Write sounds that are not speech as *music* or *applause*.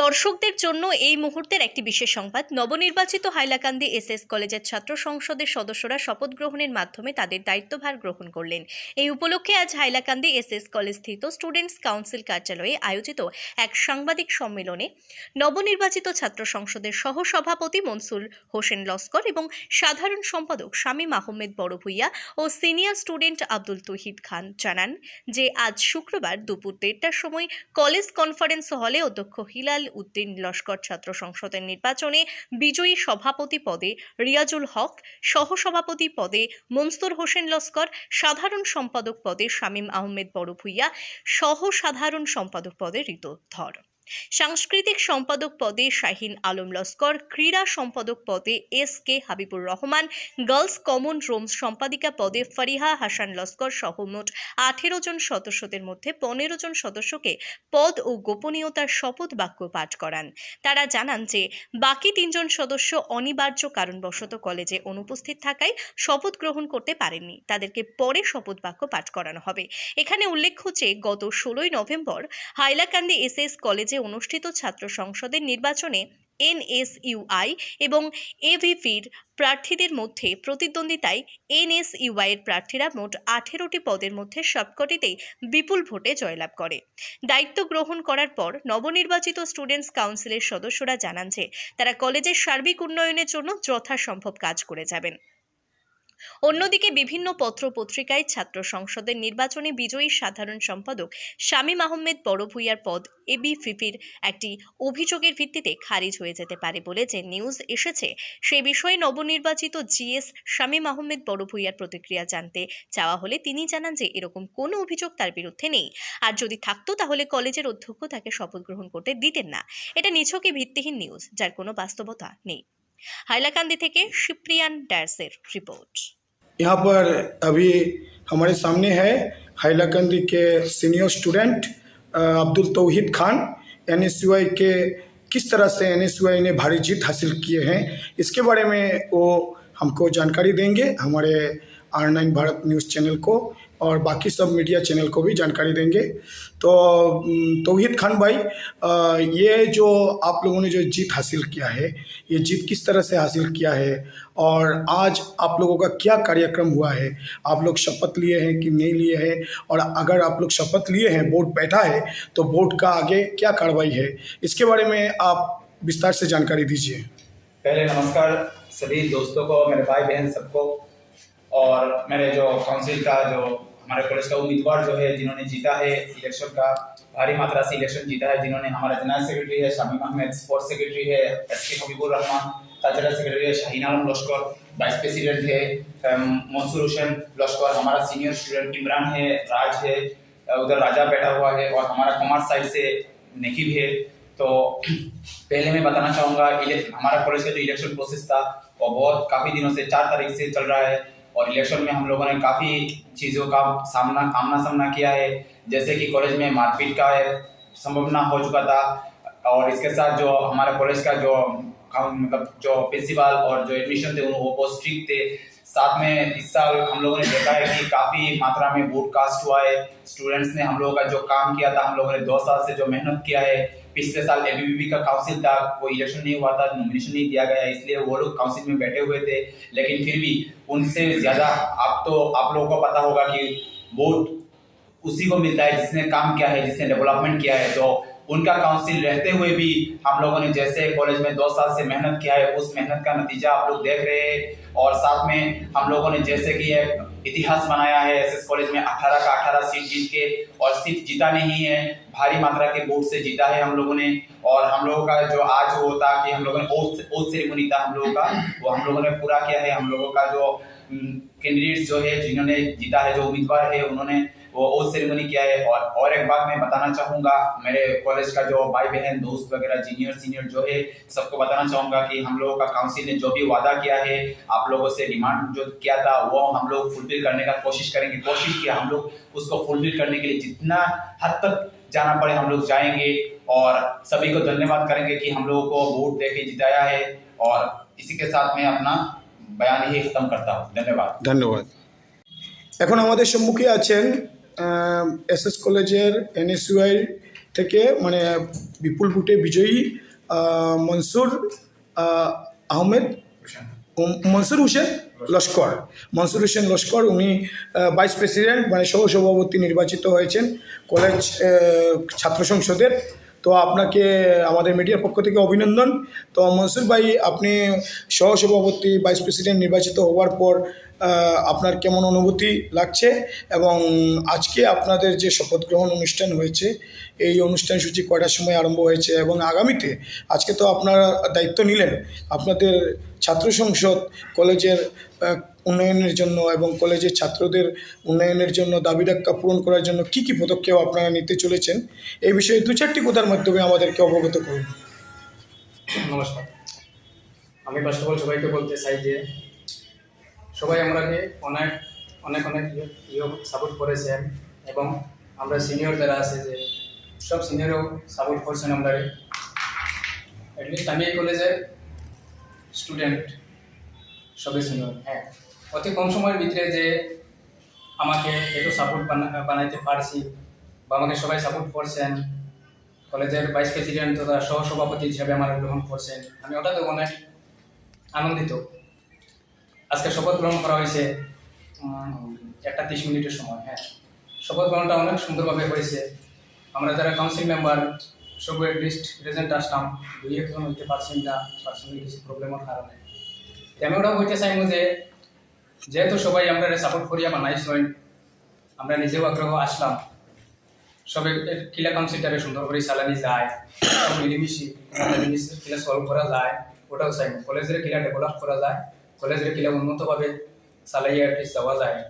দর্শকদের জন্য এই মুহূর্তের একটি বিশেষ সংবাদ। নবনির্বাচিত হাইলাকান্দি এস এস কলেজের ছাত্র সংসদের সদস্যরা শপথ গ্রহণের মাধ্যমে তাদের দায়িত্বভার গ্রহণ করলেন। এই উপলক্ষে আজ হাইলাকান্দি এস এস কলেজ স্থিত স্টুডেন্টস কাউন্সিল কার্যালয়ে আয়োজিত এক সাংবাদিক সম্মেলনে নবনির্বাচিত ছাত্র সংসদের সহসভাপতি মনসুর হোসেন লস্কর এবং সাধারণ সম্পাদক শামীম আহমেদ বড়ভূইয়া ও সিনিয়র স্টুডেন্ট আব্দুল তহিদ খান জানান যে, আজ শুক্রবার দুপুর দেড়টার সময় কলেজ কনফারেন্স হলে অধ্যক্ষ হিলাল উদ্দিন লস্কর ছাত্র সংসদের নির্বাচনে বিজয়ী সভাপতি পদে রিয়াজুল হক, সহসভাপতি পদে মনসুর হোসেন লস্কর, সাধারণ সম্পাদক পদে শামীম আহমেদ বড়ভূইয়া সহ সাধারণ সম্পাদক পদে ঋতু ধর। সাংস্কৃতিক সম্পাদক পদে শাহিন আলম লস্কর, ক্রীড়া সম্পাদক পদে S K Habibur Rahman, girls common room সম্পাদিকা পদে ফারিহা হাসান লস্কর সহ মোট আঠেরো জন সদস্যদের মধ্যে পনেরো জন সদস্যকে পদ ও গোপনীয়তার শপথ বাক্য পাঠ করান। তারা জানান যে, বাকি তিনজন সদস্য অনিবার্য কারণবশত কলেজে অনুপস্থিত থাকায় শপথ গ্রহণ করতে পারেননি। তাদেরকে পরে শপথ বাক্য পাঠ করানো হবে। এখানে উল্লেখ্য যে, গত ষোলোই নভেম্বর হাইলাকান্দি এস এস কলেজে অনুষ্ঠিত ছাত্র সংসদের নির্বাচনে এনএসইউআই এবং এভিপির প্রার্থীদের মধ্যে প্রতিদ্বন্দ্বিতায় এনএসইউআই এর প্রার্থীরা মোট আঠেরোটি পদের মধ্যে সবকটিতেই বিপুল ভোটে জয়লাভ করে। দায়িত্ব গ্রহণ করার পর নবনির্বাচিত স্টুডেন্টস কাউন্সিলের সদস্যরা জানান যে, তারা কলেজের সার্বিক উন্নয়নের জন্য যথাসম্ভব কাজ করে যাবেন। অন্যদিকে বিভিন্ন পত্র পত্রিকায় ছাত্র সংসদের নির্বাচনে বিজয়ী সাধারণ সম্পাদক শামীম আহমেদ বড়ভূইয়ার পদ এবিফিপির একটি অভিযোগের ভিত্তিতে খারিজ হয়ে যেতে পারে বলে যে নিউজ এসেছে, সে বিষয়ে নবনির্বাচিত জিএস শামীম আহমেদ বড়ভূইয়ার প্রতিক্রিয়া জানতে চাওয়া হলে তিনি জানান যে এরকম কোনো অভিযোগ তার বিরুদ্ধে নেই। আর যদি থাকতো তাহলে কলেজের অধ্যক্ষ তাকে শপথ গ্রহণ করতে দিতেন না। এটা নিছকই ভিত্তিহীন নিউজ, যার কোনো বাস্তবতা নেই। हाइलाकांदी থেকে शिप्रियान डायसर रिपोर्ट यहाँ पर अभी हमारे सामने है हाइलाकंदी के सीनियर स्टूडेंट अब्दुल तोहिद खान एन के किस तरह से एन ने भारी जीत हासिल किए हैं, इसके बारे में वो हमको जानकारी देंगे। हमारे R nine Bharat news channel को और बाकी सब मीडिया चैनल को भी जानकारी देंगे। तो तौहीद खान भाई ये जो आप लोगों ने जो जीत हासिल किया है, ये जीत किस तरह से हासिल किया है और आज आप लोगों का क्या कार्यक्रम हुआ है? आप लोग शपथ लिए हैं कि नहीं लिए हैं? और अगर आप लोग शपथ लिए हैं बोर्ड बैठा है तो बोर्ड का आगे क्या कार्रवाई है? इसके बारे में आप विस्तार से जानकारी दीजिए। पहले नमस्कार सभी दोस्तों को, मेरे भाई बहन सबको। और मेरे जो काउंसिल का, जो हमारे कॉलेज का उम्मीदवार जो है, जिन्होंने जीता है इलेक्शन का, भारी मात्रा से इलेक्शन जीता है, जिन्होंने हमारा जनरल सेक्रेटरी है शामीम अहमद स्पोर्ट्स सेक्रेटरी है S K Habibur Rahman cultural secretary है शाहीन आलम लश्कर वाइस प्रेसिडेंट है मंसूर हुसैन लश्कर हमारा सीनियर स्टूडेंट इमरान है राज है उधर राजा बैठा हुआ है और हमारा कॉमर्स साइड से नकीब है। तो *clears throat* पहले मैं बताना चाहूँगा हमारा कॉलेज का जो इलेक्शन प्रोसेस था, वो बहुत काफ़ी दिनों से, चार तारीख से चल रहा है। और इलेक्शन में हम लोगों ने काफ़ी चीज़ों का सामना आमना सामना किया है। जैसे कि कॉलेज में मारपीट का संभावना हो चुका था और इसके साथ जो हमारा कॉलेज का जो मतलब जो प्रिंसिपल और जो एडमिशन थे वो बहुत स्ट्रिक्ट थे। साथ में इस साल हम लोगों ने देखा है कि काफ़ी मात्रा में वोट कास्ट हुआ है। स्टूडेंट्स ने हम लोगों का जो काम किया था, हम लोगों ने दो साल से जो मेहनत किया है पिछले साल एबीवीपी का काउंसिल था कोई इलेक्शन नहीं हुआ था नॉमिनेशन नहीं दिया गया, इसलिए वो लोग काउंसिल में बैठे हुए थे। लेकिन फिर भी उनसे ज़्यादा आप तो आप लोगों को पता होगा कि वोट उसी को मिलता है जिसने काम किया है, जिसने डेवलपमेंट किया है। तो उनका काउंसिल रहते हुए भी हम लोगों ने जैसे कॉलेज में दो साल से मेहनत किया है, उस मेहनत का नतीजा आप लोग देख रहे हैं। और साथ में हम लोगों ने जैसे कि इतिहास बनाया है एसएस कॉलेज में 18 का 18 सीट जीत के और सिर्फ़ जीता नहीं है, भारी मात्रा के वोट से जीता है हम लोगों ने। और हम लोगों का जो आज वो था कि हम लोगों ने ओथ ओथ सेरेमनी था हम लोगों का, वो हम लोगों ने पूरा किया है। हम लोगों का जो कैंडिडेट्स जो है, जिन्होंने जीता है, जो उम्मीदवार है, उन्होंने वो ओथ सेरेमनी किया है और और एक बात मैं बताना चाहूँगा मेरे कॉलेज का जो भाई बहन दोस्त वगैरह जीनियर सीनियर जो है सबको बताना चाहूँगा कि हम लोगों का काउंसिल ने जो भी वादा किया है आप लोगों से डिमांड जो किया था वो हम लोग फुलफिल करने का कोशिश करेंगे कोशिश किया हम लोग उसको फुलफिल करने के लिए जितना हद तक जाना पड़े हम लोग जाएंगे और सभी को धन्यवाद करेंगे कि हम लोगों को वोट दे के जिताया है और इसी के साथ मैं अपना बयान ही खत्म करता हूँ धन्यवाद ধন্যবাদ এখন আমাদের সম্মুখে আছেন এস এস কলেজের এনএসইউআই থেকে মানে বিপুল ভোটে বিজয়ী মনসুর আহমেদ মনসুর হোসেন লস্কর। মনসুর হোসেন লস্কর, উনি ভাইস প্রেসিডেন্ট মানে সহসভাপতি নির্বাচিত হয়েছেন কলেজ ছাত্র সংসদের। তো আপনাকে, আমাদের মিডিয়ার পক্ষ থেকে অভিনন্দন। তো মনসুর ভাই, আপনি সহসভাপতি ভাইস প্রেসিডেন্ট নির্বাচিত হওয়ার পর আপনার কেমন অনুভূতি লাগছে? এবং আজকে আপনাদের যে শপথ গ্রহণ অনুষ্ঠান হয়েছে, এই অনুষ্ঠান সূচি কয়টার সময় আরম্ভ হয়েছে এবং আগামীতে আজকে তো আপনারা দায়িত্ব নিলেন আপনাদের ছাত্র সংসদ কলেজের উন্নয়নের জন্য এবং কলেজের ছাত্রদের উন্নয়নের জন্য দাবি ডাক্কা পূরণ করার জন্য কি কি পদক্ষেপ আপনারা নিতে চলেছেন, এই বিষয়ে দু চারটি কথার মাধ্যমে আমাদেরকে অবগত করুন। নমস্কার। আমি ফার্স্ট অফ অল সবাইকে বলতে চাই যে সবাই আমরাকে অনেক অনেক অনেক ইয়ে সাপোর্ট করেছেন এবং আমরা সিনিয়র যারা আছে যে সব সিনিয়রও সাপোর্ট করছেন আমরা অ্যাটলিস্ট আমি এই কলেজের স্টুডেন্ট সবই সিনিয়র হ্যাঁ। অতি কম সময়ের ভিতরে যে আমাকে একটু সাপোর্ট বানাইতে পারছি বা আমাকে সবাই সাপোর্ট করছেন কলেজের ভাইস প্রেসিডেন্ট তথা সহসভাপতি হিসাবে আমার গ্রহণ করছেন, আমি ওটাতে অনেক আনন্দিত। আজকে শপথ গ্রহণ করা হয়েছে একটা তিরিশ মিনিটের সময় হ্যাঁ। শপথ গ্রহণটা অনেক সুন্দরভাবে হয়েছে। আমরা যারা কাউন্সিল মেম্বার সব লিস্ট প্রেজেন্ট আসলাম, দুই একজন হইতে পারছেন না পার্সোনালি কিছু প্রবলেমের কারণে। আমি ওটাও হইতে চাইব যে, যেহেতু সবাই আমরা সাপোর্ট করিয়া বানাইছেন আমরা নিজেও আগ্রহ আসলাম। সবে কিলা কাউন্সিলটারে সুন্দর করে চালানি যায় মিলিমিশি কিলা সলভ করা যায়, ওটাও চাই কলেজের কিলা ডেভেলপ করা যায়। કોલેજ રેગ્યુલર હું તો હવે સાલૈયા આર્ટિસ્ટ અવાજ આવે